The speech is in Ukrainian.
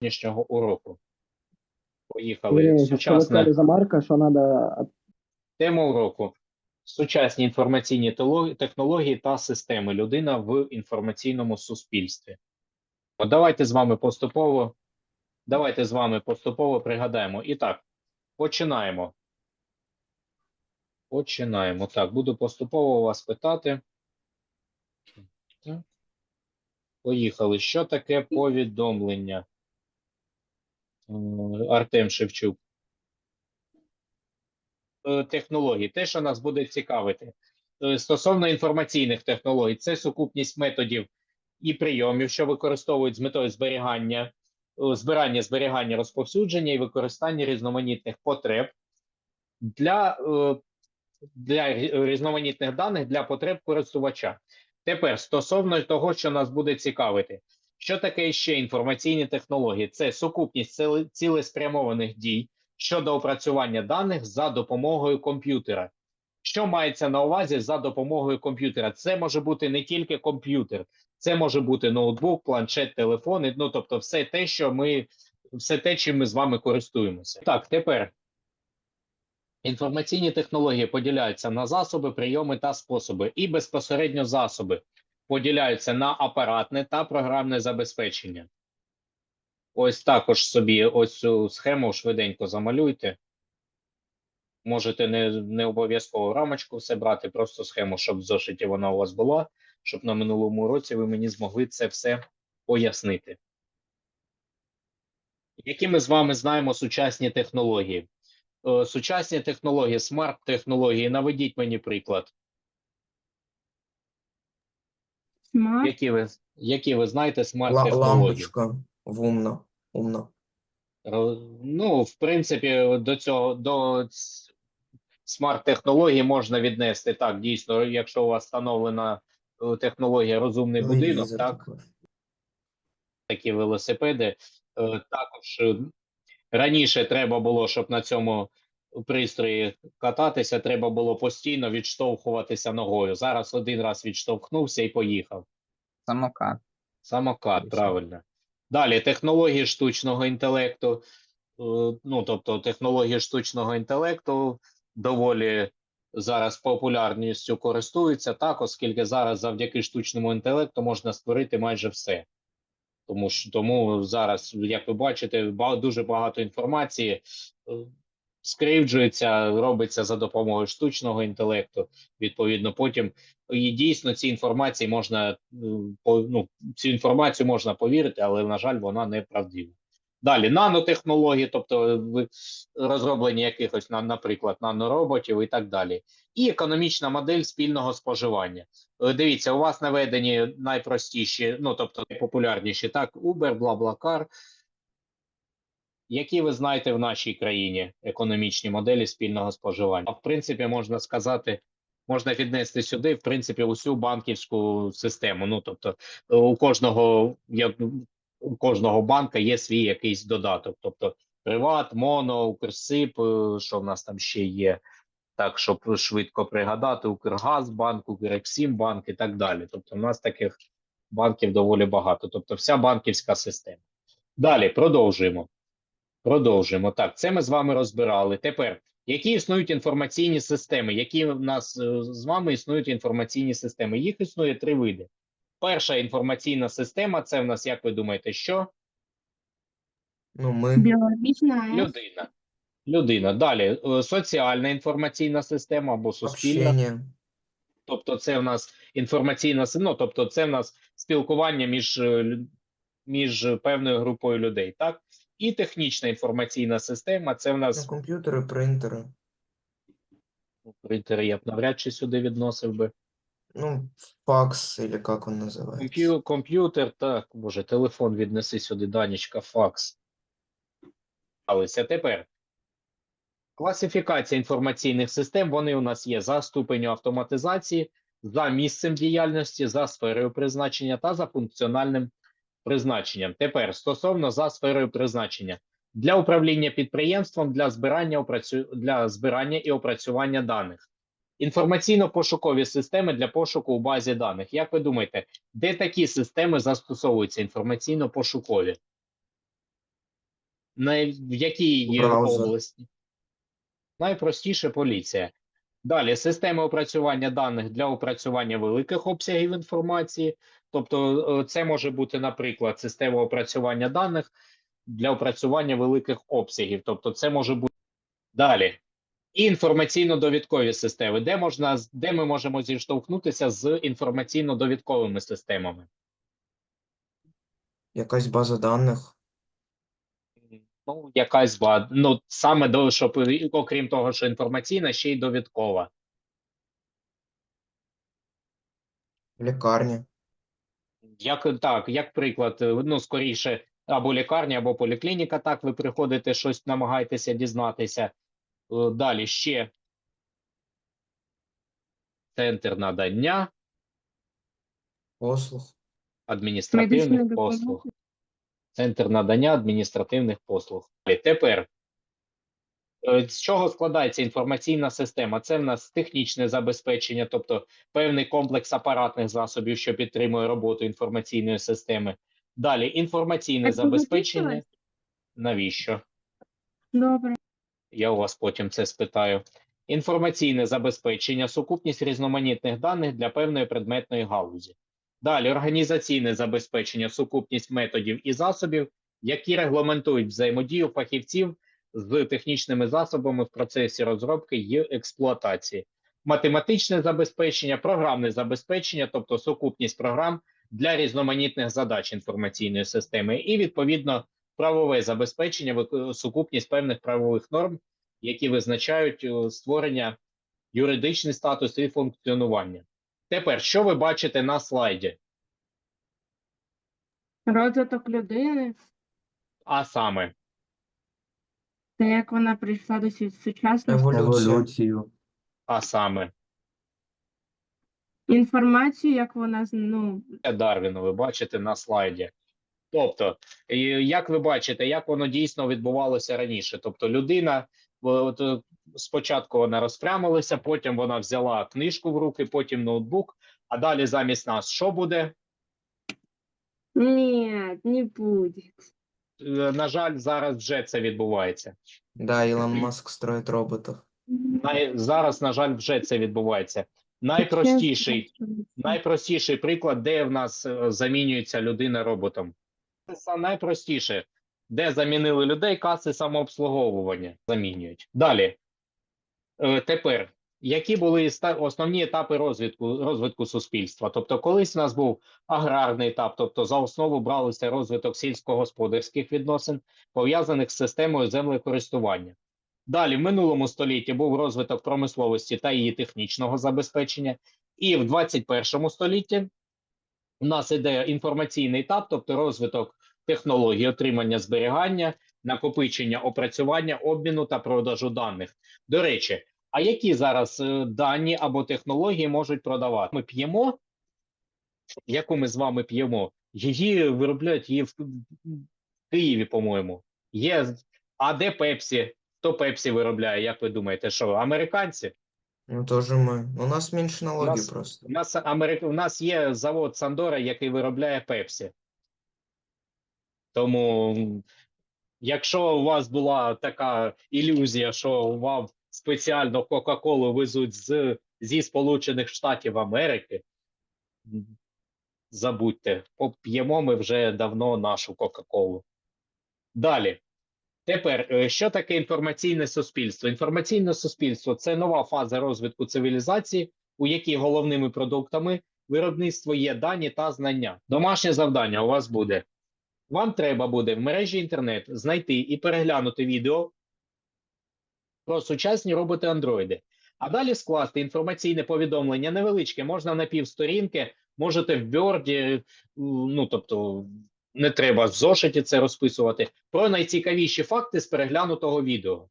сьогоднішнього уроку. Поїхали. Сучасна за Марка, що треба тема уроку. Сучасні інформаційні технології та системи. Людина в інформаційному суспільстві. От давайте з вами поступово. Давайте з вами поступово пригадаємо. І так, починаємо. Починаємо. Так, буду поступово вас питати. Так. Поїхали. Що таке повідомлення? Е, Артем Шевчук. Е, Технологій. Те, що нас буде цікавити. Е, Стосовно інформаційних технологій, це сукупність методів і прийомів, що використовують з метою зберігання, збирання, зберігання, розповсюдження і використання різноманітних потреб для, для різноманітних даних для потреб користувача. Тепер стосовно того, що нас буде цікавити, що таке ще інформаційні технології? Це сукупність цілеспрямованих дій щодо опрацювання даних за допомогою комп'ютера. Що мається на увазі за допомогою комп'ютера? Це може бути не тільки комп'ютер, це може бути ноутбук, планшет, телефон, ну тобто, все те, що ми, все те, чим ми з вами користуємося. Так, тепер інформаційні технології поділяються на засоби, прийоми та способи, і безпосередньо засоби поділяються на апаратне та програмне забезпечення. Ось також собі ось цю схему швиденько замалюйте. Можете не, не обов'язково рамочку все брати, просто схему, щоб в зошиті вона у вас була, щоб на минулому уроці ви мені змогли це все пояснити. Які ми з вами знаємо сучасні технології? Е, Сучасні технології, смарт-технології, наведіть мені приклад. Смарт, Які ви, які ви знаєте Ла- смарт-технології? лампочка вумна, умна. Ро- Ну, в принципі, до цього до ц- смарт-технологій можна віднести так. Дійсно, якщо у вас встановлена е, технологія розумний будинок, Телевізор так, також. такі велосипеди. Е, Також е, раніше треба було, щоб на цьому пристрої кататися, треба було постійно відштовхуватися ногою. Зараз один раз відштовхнувся і поїхав. Самокат. Самокат, правильно. Далі технології штучного інтелекту. Е, Ну, тобто, технології штучного інтелекту доволі зараз популярністю користуються, так, оскільки зараз завдяки штучному інтелекту можна створити майже все. Тому що тому зараз, як ви бачите, дуже багато інформації е, скривджується, робиться за допомогою штучного інтелекту. Відповідно, потім і дійсно ці інформації можна м, ну, цю інформацію можна повірити, але на жаль, вона не правдива. Далі нанотехнології, тобто розроблення якихось, на- наприклад, нанороботів і так далі. І економічна модель спільного споживання. Е, Дивіться, у вас наведені найпростіші, ну тобто найпопулярніші, так, Uber, BlaBlaCar. Які ви знаєте в нашій країні економічні моделі спільного споживання? А в принципі, можна сказати, можна віднести сюди, в принципі, усю банківську систему. Ну, тобто, у кожного, як, у кожного банка є свій якийсь додаток. Тобто, Приват, Моно, Укрсип, е, що в нас там ще є, так, щоб швидко пригадати, Укргазбанк, Укрексімбанк і так далі. Тобто, в нас таких банків доволі багато. Тобто, вся банківська система. Далі продовжуємо. Продовжуємо. Так, це ми з вами розбирали. Тепер, які існують інформаційні системи? Які в нас е, з вами існують інформаційні системи? Їх існує три види. Перша інформаційна система це в нас, як ви думаєте, що? Ну, ми біологічна Людина. Людина. Далі е, соціальна інформаційна система або суспільна. общення. Тобто, це в нас інформаційна ну, тобто, це в нас спілкування між, е, між певною групою людей, так? І технічна інформаційна система це в Ну, нас комп'ютери, принтери. принтери, я б навряд чи сюди відносив би. Ну, факс, или как он називається. Комп'ю, комп'ютер, так, боже, телефон віднеси сюди, Данічка, факс. Але тепер. Класифікація інформаційних систем, вони у нас є за ступеню автоматизації, за місцем діяльності, за сферою призначення та за функціональним призначенням. Тепер стосовно за сферою призначення. Для управління підприємством, для збирання, опрацю... для збирання і опрацювання даних. Інформаційно-пошукові системи для пошуку у базі даних. Як ви думаєте, де такі системи застосовуються інформаційно-пошукові? На, в якій є області? Найпростіше поліція. Далі системи опрацювання даних для опрацювання великих обсягів інформації. Тобто, е, це може бути, наприклад, система опрацювання даних для опрацювання великих обсягів. Тобто, це може бути далі. І інформаційно-довідкові системи, де можна де ми можемо зіштовхнутися з інформаційно-довідковими системами. Якась база даних. Ну, якась ба- ну саме до щоб окрім того, що інформаційна, ще й довідкова. Лікарня. Як так, як приклад, ну скоріше, або лікарня, або поліклініка. Так, ви приходите, щось намагаєтеся дізнатися. Е, Далі ще центр надання Послуг. адміністративних послуг. Центр надання адміністративних послуг. Тепер е, з чого складається інформаційна система? Це в нас технічне забезпечення, тобто певний комплекс апаратних засобів, що підтримує роботу інформаційної системи. Далі інформаційне А забезпечення. Навіщо? Добре. Я у вас потім це спитаю. Інформаційне забезпечення, сукупність різноманітних даних для певної предметної галузі. Далі організаційне забезпечення, сукупність методів і засобів, які регламентують взаємодію фахівців з технічними засобами в процесі розробки і експлуатації. Математичне забезпечення, програмне забезпечення, тобто сукупність програм для різноманітних задач інформаційної системи, і відповідно правове забезпечення, сукупність певних правових норм, які визначають е, створення, юридичний статус і функціонування. Тепер, що ви бачите на слайді? Розвиток людини, А саме, те, як вона прийшла до сучасності. Еволюцію. а саме, Інформацію, як вона з- ну, Дарвіна, ви бачите на слайді. Тобто, е, як ви бачите, як воно дійсно відбувалося раніше. Тобто, людина от, е, спочатку вона розпрямилася, потім вона взяла книжку в руки, потім ноутбук, а далі замість нас що буде? ні, не буде. Е, На жаль, зараз вже це відбувається. Да, Ілон Маск строїть роботів. Най... Зараз, на жаль, вже це відбувається. Найпростіший, найпростіший приклад, де в нас е, замінюється людина роботом. Це найпростіше, де замінили людей, каси самообслуговування замінюють. Далі. Е, Тепер, які були основні етапи розвитку, розвитку суспільства? Тобто, колись у нас був аграрний етап, тобто за основу бралися розвиток сільськогосподарських відносин, пов'язаних з системою землекористування. Далі, в минулому столітті був розвиток промисловості та її технічного забезпечення, і в 21 столітті у нас іде інформаційний етап, тобто розвиток технологій отримання зберігання, накопичення, опрацювання, обміну та продажу даних. До речі, а які зараз е, дані або технології можуть продавати? Ми п'ємо, яку ми з вами п'ємо, її виробляють її в Києві, по-моєму. Є. А де Пепсі? Хто Пепсі виробляє? Як ви думаєте, що американці? Ну, теж ми. У нас менше налоги нас- просто. У нас Америк... у нас є завод Сандора, який виробляє Пепсі. Тому, якщо у вас була така ілюзія, що вам спеціально Кока-Колу везуть з, зі Сполучених Штатів Америки, забудьте, поп'ємо ми вже давно нашу Кока-Колу. Далі. Тепер, е, що таке інформаційне суспільство? Інформаційне суспільство це нова фаза розвитку цивілізації, у якій головними продуктами виробництва є дані та знання. Домашнє завдання у вас буде. Вам треба буде в мережі інтернет знайти і переглянути відео про сучасні роботи-андроїди, а далі скласти інформаційне повідомлення невеличке, можна на півсторінки, можете в Word, е, ну тобто не треба в зошиті це розписувати, про найцікавіші факти з переглянутого відео.